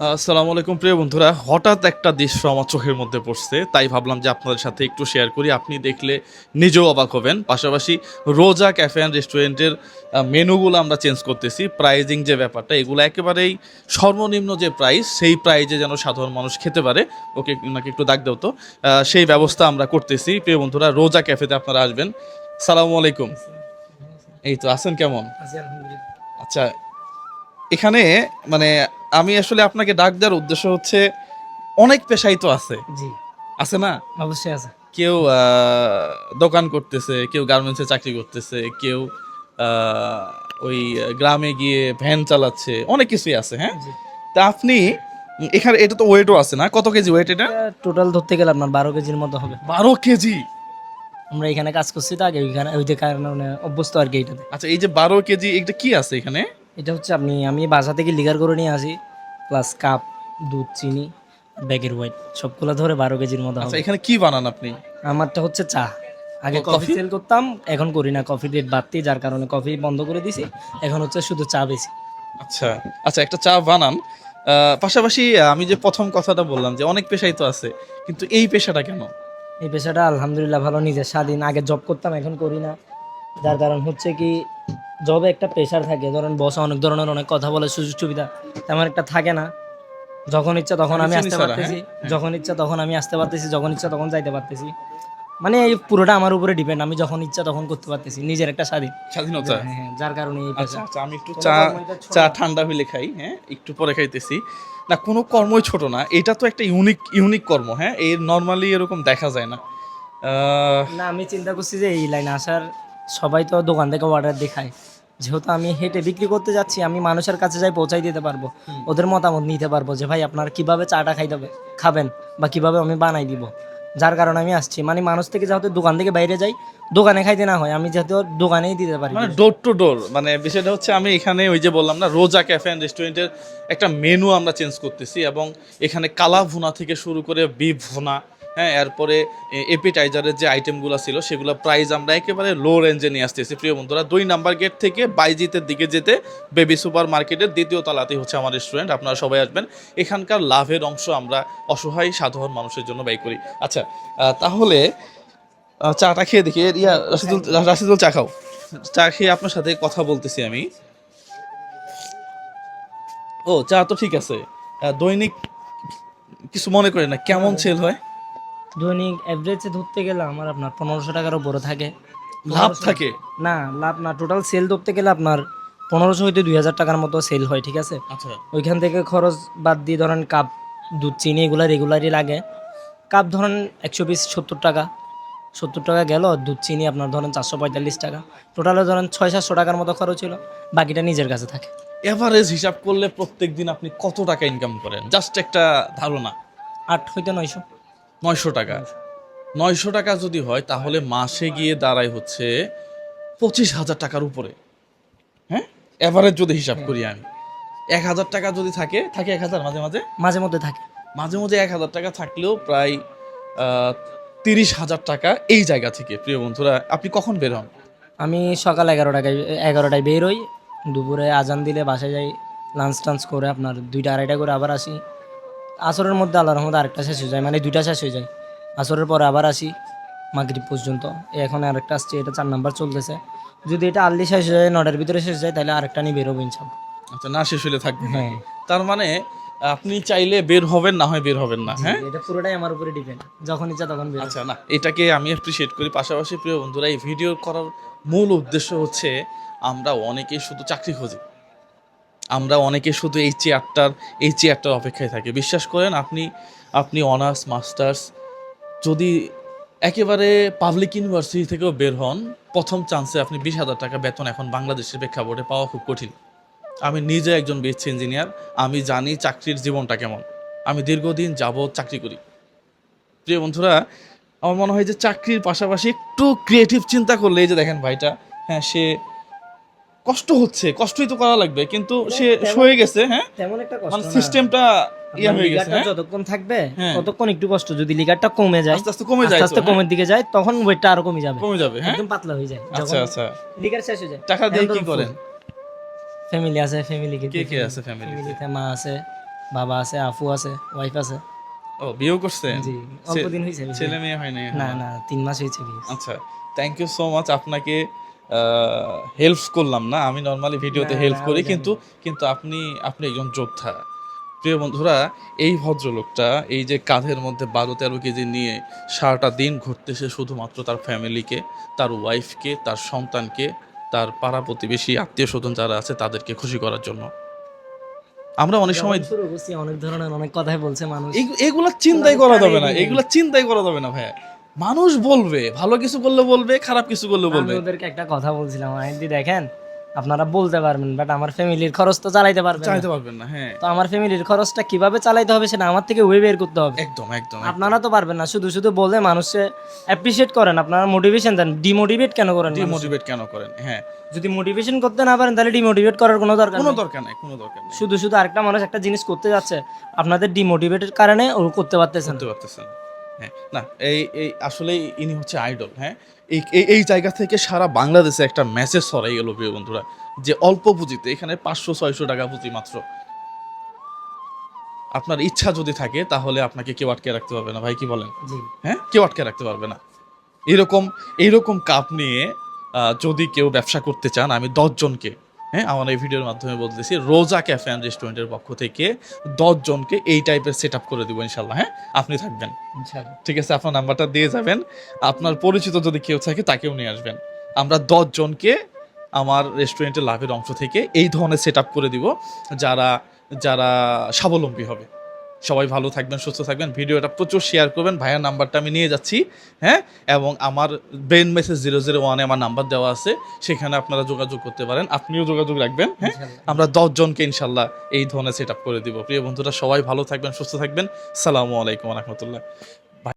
আসসালামু আলাইকুম প্রিয় বন্ধুরা। হঠাৎ একটা দৃশ্য আমার চোখের মধ্যে পড়ছে তাই ভাবলাম যে আপনাদের সাথে একটু শেয়ার করি। আপনি দেখলে নিজেও অবাক হবেন। পাশাপাশি রোজা ক্যাফে অ্যান্ড রেস্টুরেন্টের মেনুগুলো আমরা চেঞ্জ করতেছি। প্রাইজিং যে ব্যাপারটা এগুলো একেবারেই সর্বনিম্ন যে প্রাইস সেই প্রাইজে যেন সাধারণ মানুষ খেতে পারে। ওকে ওনাকে একটু ডাক দেও তো। সেই ব্যবস্থা আমরা করতেছি। প্রিয় বন্ধুরা রোজা ক্যাফেতে আপনারা আসবেন। সালামু আলাইকুম। এই তো আছেন কেমন? আচ্ছা এখানে মানে আমি আসলে আপনাকে ডাক দেওয়ার উদ্দেশ্য হচ্ছে অনেক পেশাই তো আছে। জি। আছে না? অবশ্যই আছে। কেউ দোকান করতেছে কেউ গার্মেন্টসে চাকরি করতেছে কেউ ওই গ্রামে গিয়ে ভ্যান চালাচ্ছে অনেক কিছুই আছে হ্যাঁ? তা আপনি এখানে এটা তো ওয়েটও আছে না? কত কেজি ওয়েট এটা? টোটাল ধরতে গেলে আপনার বারো কেজির মতো হবে। বারো কেজি? আমরা এখানে কাজ করছি তো আগে ওইখানে ওই যে কারণে অভ্যস্ত আর কি এটাতে। আচ্ছা এই যে বারো কেজি এটা কি আছে এখানে? এটা হচ্ছে আপনি আমি বাসা থেকে লিগার করে নিয়ে আসি প্লাস কাপ দুধ চিনি ব্যাগের ওয়েট সবগুলো ধরে বারো কেজির মতো আচ্ছা এখানে কি বানান আপনি? আমারটা হচ্ছে চা। আগে কফি? সেল করতাম এখন করি না কফি রেট বাড়তি যার কারণে কফি বন্ধ করে দিছি এখন হচ্ছে শুধু চা বেশি। আচ্ছা আচ্ছা একটা চা বানান। পাশাপাশি আমি যে প্রথম কথাটা বললাম যে অনেক পেশাই তো আছে কিন্তু এই পেশাটা কেন? এই পেশাটা আলহামদুলিল্লাহ ভালো নিজের স্বাধীন আগে জব করতাম এখন করি না। যার কারণ হচ্ছে কি জবে একটা প্রেশার থাকে ধরেন বস অনেক ধরনের অনেক কথা বলে সুযোগ সুবিধা তেমন একটা থাকে না। যখন ইচ্ছা তখন আমি আসতে পারতেছি যখন ইচ্ছা তখন আমি আসতে পারতেছি যখন ইচ্ছা তখন যাইতে পারতেছি। মানে এই পুরোটা আমার উপরে ডিপেন্ড আমি যখন ইচ্ছা তখন করতে পারতেছি নিজের একটা স্বাধীন। স্বাধীনতা। হ্যাঁ, হ্যাঁ, যার কারণে আচ্ছা আচ্ছা আমি একটু চা চা ঠান্ডা হইলে খাই হ্যাঁ একটু পরে খাইতেছি। না কোনো কর্মই ছোট না এটা তো একটা ইউনিক ইউনিক কর্ম হ্যাঁ এর নর্মালি এরকম দেখা যায় না। আহ, না আমি চিন্তা করছি যে এই লাইনে আসার সবাই তো দোকান থেকে অর্ডার দেখায়। যেহেতু আমি হেঁটে বিক্রি করতে যাচ্ছি আমি মানুষের কাছে যাই পৌঁছাই দিতে পারব। ওদের মতামত নিতে পারব যে ভাই আপনার কীভাবে চাটা খাই দেবে খাবেন বা কীভাবে আমি বানাই দিব? যার কারণে আমি আসছি। মানে মানুষ থেকে যেহেতু দোকান থেকে বাইরে যাই দোকানে খাইতে না হয় আমি যেহেতু দোকানেই দিতে পারি। মানে ডোর টু ডোর মানে বিষয়টা হচ্ছে আমি এখানে ওই যে বললাম না রোজা ক্যাফে অ্যান্ড রেস্টুরেন্টের একটা মেনু আমরা চেঞ্জ করতেছি এবং এখানে কালা ভুনা থেকে শুরু করে বিফ ভুনা হ্যাঁ এরপরে এপিটাইজারের যে আইটেমগুলো ছিল সেগুলো প্রাইস আমরা একেবারে লো রেঞ্জে নিয়ে আসতেছি। প্রিয় বন্ধুরা দুই নাম্বার গেট থেকে বাইজিতের দিকে যেতে বেবি সুপার মার্কেটের দ্বিতীয় তলাতেই হচ্ছে আমার রেস্টুরেন্ট আপনারা সবাই আসবেন। এখানকার লাভের অংশ আমরা অসহায় সাধারণ মানুষের জন্য ব্যয় করি। আচ্ছা তাহলে চাটা খেয়ে দেখি। ইয়া রাশিদুল রাশিদুল চা খাও। চা খেয়ে আপনার সাথে কথা বলতেছি আমি। ও চা তো ঠিক আছে। দৈনিক কিছু মনে করেন না কেমন সেল হয়? দৈনিক অ্যাভারেজে ধরতে গেলে আমার আপনার পনেরোশো টাকার উপরে থাকে। লাভ থাকে? না লাভ না টোটাল সেল ধরতে গেলে আপনার পনেরোশো হইতে দুই হাজার টাকার মতো সেল হয় ঠিক আছে? আচ্ছা। ওইখান থেকে খরচ বাদ দিয়ে ধরেন কাপ দুধ চিনি এগুলো রেগুলারই লাগে। কাপ ধরেন একশো পিস সত্তর টাকা। সত্তর টাকা গেল দুধ চিনি আপনার ধরেন চারশো পঁয়তাল্লিশ টাকা। টোটালে ধরেন ছয় সাতশো টাকার মতো খরচ ছিল বাকিটা নিজের কাছে থাকে। এভারেজ হিসাব করলে প্রত্যেক দিন আপনি কত টাকা ইনকাম করেন? জাস্ট একটা ধারণা। আট হইতে নয়শো। নয়শো টাকা। নয়শো টাকা যদি হয় তাহলে মাসে গিয়ে দাঁড়ায় হচ্ছে পঁচিশ হাজার টাকার উপরে। হ্যাঁ? এভারেজ যদি হিসাব করি আমি। এক হাজার টাকা যদি থাকে থাকে এক হাজার মাঝে মাঝে? মাঝে মধ্যে থাকে। মাঝে মাঝে এক হাজার টাকা থাকলেও প্রায় তিরিশ হাজার টাকা এই জায়গা থেকে। প্রিয় বন্ধুরা আপনি কখন বের হন? আমি সকাল এগারোটায় এগারোটায় বের হই। দুপুরে আজান দিলে বাসায় যাই লাঞ্চ টাঞ্চ করে আপনার দুইটা আড়াইটা করে আবার আসি। আসরের মধ্যে আল্লাহ রহমতে আরেকটা শেষ হয়ে যায় মানে দুইটা শেষ হয়ে যায়। আসরের পরে আবার আসি মাগরিব পর্যন্ত। এখন আরেকটা আসছে এটা চার নাম্বার চলতেছে। যদি এটা আর্লি শেষ হয়ে যায় নটার ভিতরে শেষ যায় তাহলে আরেকটা নিয়ে বেরোবো ইনশাল্লাহ। আচ্ছা না শেষ হলে থাকবে হ্যাঁ। তার মানে আপনি চাইলে বের হবেন না হয় বের হবেন না হ্যাঁ? এটা পুরোটাই আমার উপরে ডিপেন্ড যখন ইচ্ছা তখন বের আচ্ছা না এটাকে আমি অ্যাপ্রিসিয়েট করি। পাশাপাশি প্রিয় বন্ধুরা এই ভিডিও করার মূল উদ্দেশ্য হচ্ছে আমরা অনেকেই শুধু চাকরি খুঁজি। আমরা অনেকে শুধু এই চেয়ারটার এই চেয়ারটার অপেক্ষায় থাকি। বিশ্বাস করেন, আপনি আপনি অনার্স, মাস্টার্স, যদি একেবারে পাবলিক ইউনিভার্সিটি থেকেও বের হন, প্রথম চান্সে আপনি বিশ হাজার টাকা বেতন এখন বাংলাদেশের প্রেক্ষাপটে পাওয়া খুব কঠিন। আমি নিজে একজন বিএসসি ইঞ্জিনিয়ার, আমি জানি চাকরির জীবনটা কেমন। আমি দীর্ঘদিন যাবৎ চাকরি করি। প্রিয় বন্ধুরা, আমার মনে হয় যে চাকরির পাশাপাশি একটু ক্রিয়েটিভ চিন্তা করলে যে দেখেন ভাইটা হ্যাঁ সে কষ্ট হচ্ছে কষ্টই তো করা লাগবে কিন্তু সে সয়ে গেছে হ্যাঁ? তেমন একটা কষ্ট মানে সিস্টেমটা ইয়া হয়ে গেছে হ্যাঁ? যতক্ষণ থাকবে হ্যাঁ। ততক্ষণ একটু কষ্ট যদি লিগারটা কমে যায় আস্তে আস্তে কমে যায় আস্তে আস্তে হ্যাঁ? কমের দিকে যায় তখন ওয়েটটা আরও কমে যাবে। কমে যাবে হ্যাঁ? একদম পাতলা হয়ে যায় আচ্ছা আচ্ছা। লিগার শেষ হয়ে যায়। টাকা দিয়ে কি করেন? ফ্যামিলি আছে ফ্যামিলি কে কে আছে ফ্যামিলিতে ফ্যামিলিতে মা আছে বাবা আছে আফু আছে ওয়াইফ আছে। ও বিয়ে করছে? জি অল্প দিন হয়েছে ছেলে মেয়ে হয় নাই না না তিন মাস হয়েছে বিয়ে। আচ্ছা থ্যাংক ইউ সো মাচ আপনাকে হেল্প করলাম না। আমি নর্মালি ভিডিওতে হেল্প করি কিন্তু কিন্তু আপনি আপনি একজন যোদ্ধা। প্রিয় বন্ধুরা এই ভদ্রলোকটা এই যে কাঁধের মধ্যে বারো তেরো কেজি নিয়ে সারাটা দিন ঘুরতেছে শুধুমাত্র তার ফ্যামিলিকে তার ওয়াইফকে তার সন্তানকে তার পাড়া প্রতিবেশী আত্মীয় স্বজন যারা আছে তাদেরকে খুশি করার জন্য। আমরা অনেক সময় অনেক ধরনের অনেক কথাই বলছে মানুষ। এগ- এগুলা চিন্তাই করা যাবে না এগুলা চিন্তাই করা যাবে না ভাইয়া। মানুষ বলবে ভালো কিছু করলে বলবে খারাপ কিছু করলে বলবে। ওদেরকে একটা কথা বলছিলাম আইদি দেখেন আপনারা বলতে পারবেন বাট আমার ফ্যামিলির খরচ তো চালাইতে পারবেন না। চাইতে পারবেন না হ্যাঁ। তো আমার ফ্যামিলির খরচটা কীভাবে চালাইতে হবে সেটা আমার থেকে ওয়ে বের করতে হবে। একদম একদম আপনারা তো পারবেন না শুধু শুধু বলে মানুষকে অ্যাপ্রিসিয়েট করেন আপনারা মোটিভেশন দেন। ডিমোটিভেট কেন করেন ডিমোটিভেট কেন করেন? হ্যাঁ। যদি মোটিভেশন করতে না পারেন তাহলে ডিমোটিভেট করার কোনো দরকার কোনো দরকার নাই কোনো দরকার নেই। শুধু শুধু আরেকটা মানুষ একটা জিনিস করতে যাচ্ছে আপনাদের ডিমোটিভেটের কারণে ও করতে পারতেছেন বুঝতে পারতেছেন হ্যাঁ না এই এই আসলে ইনি হচ্ছে আইডল হ্যাঁ? এই এই- জায়গা থেকে সারা বাংলাদেশে একটা মেসেজ ছড়াই গেল প্রিয় বন্ধুরা যে অল্প পুঁজিতে এখানে পাঁচশো ছয়শো টাকা পুঁজি মাত্র। আপনার ইচ্ছা যদি থাকে তাহলে আপনাকে কেউ আটকে রাখতে পারবে না ভাই কি বলেন? হ্যাঁ? কেউ আটকে রাখতে পারবে না। এরকম এইরকম কাপ নিয়ে যদি কেউ ব্যবসা করতে চান আমি দশজনকে হ্যাঁ আমার এই ভিডিওর মাধ্যমে বলতেছি রোজা ক্যাফে অ্যান্ড রেস্টুরেন্টের পক্ষ থেকে দশজনকে এই টাইপের সেট আপ করে দেবো ইনশাল্লাহ হ্যাঁ? আপনি থাকবেন। ঠিক আছে আপনার নাম্বারটা দিয়ে যাবেন। আপনার পরিচিত যদি কেউ থাকে তাকেও নিয়ে আসবেন। আমরা দশজনকে আমার রেস্টুরেন্টের লাভের অংশ থেকে এই ধরনের সেট আপ করে দিব যারা যারা স্বাবলম্বী হবে। সবাই ভালো থাকবেন সুস্থ থাকবেন। ভিডিওটা প্রচুর শেয়ার করবেন। ভাইয়ার নাম্বারটা আমি নিয়ে যাচ্ছি হ্যাঁ? এবং আমার ব্রেন মেসেজ জিরো জিরো ওয়ানে আমার নাম্বার দেওয়া আছে। সেখানে আপনারা যোগাযোগ করতে পারেন। আপনিও যোগাযোগ রাখবেন হ্যাঁ। আমরা দশজনকে ইনশাল্লাহ এই ধরনের সেট আপ করে দিব। প্রিয় বন্ধুরা সবাই ভালো থাকবেন সুস্থ থাকবেন। সালামু আলাইকুম রহমতুল্লাহ।